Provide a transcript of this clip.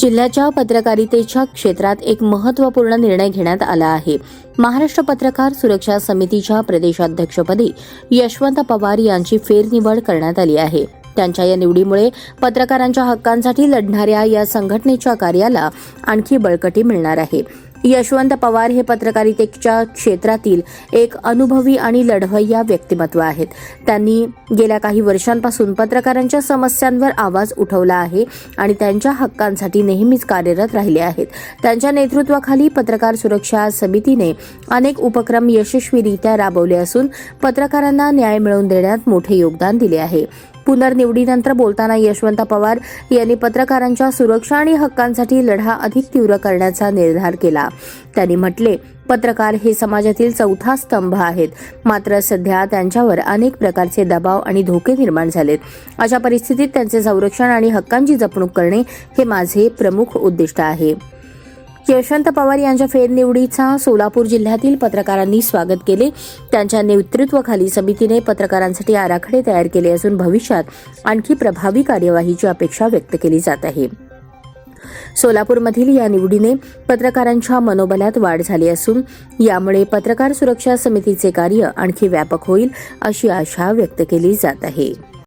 जिल्ह्याच्या पत्रकारितेच्या क्षेत्रात एक महत्त्वपूर्ण निर्णय घेण्यात आला आहे. महाराष्ट्र पत्रकार सुरक्षा समितीच्या प्रदेशाध्यक्षपदी यशवंत पवार यांची फेरनिवड करण्यात आली आहे. त्यांच्या या निवडीमुळे पत्रकारांच्या हक्कांसाठी लढणाऱ्या या संघटनेच्या कार्याला आणखी बळकटी मिळणार आहे. यशवंत पवार हे पत्रकारितेच्या क्षेत्रातील एक अनुभवी आणि लढवय्या व्यक्तिमत्व आहेत. त्यांनी गेल्या काही वर्षांपासून पत्रकारांच्या समस्यांवर आवाज उठवला आहे आणि त्यांच्या हक्कांसाठी नेहमीच कार्यरत राहिले आहेत. त्यांच्या नेतृत्वाखाली पत्रकार सुरक्षा समितीने अनेक उपक्रम यशस्वीरित्या राबवले असून पत्रकारांना न्याय मिळवून देण्यात मोठे योगदान दिले आहे. पुनर्निवडीनंतर बोलताना यशवंत पवार यांनी पत्रकारांच्या सुरक्षा आणि हक्कांसाठी लढा अधिक तीव्र करण्याचा निर्धार केला. त्यांनी म्हटले पत्रकार हे समाजातील चौथा स्तंभ आहेत. मात्र सध्या त्यांच्यावर अनेक प्रकारचे दबाव आणि धोके निर्माण झालेत. अशा परिस्थितीत त्यांचे संरक्षण आणि हक्कांची जपणूक करणे हे माझे प्रमुख उद्दिष्ट आहे. यशवंत पवार यांच्या फेरनिवडीचा सोलापूर जिल्ह्यातील पत्रकारांनी स्वागत केले. त्यांच्या नेतृत्वाखाली समितीने पत्रकारांसाठी आराखडे तयार केले असून भविष्यात आणखी प्रभावी कार्यवाहीची अपेक्षा व्यक्त केली जात आहे. सोलापूरमधील या निवडीने पत्रकारांच्या मनोबलात वाढ झाली असून यामुळे पत्रकार सुरक्षा समितीचे कार्य आणखी व्यापक होईल अशी आशा व्यक्त केली जात आहे.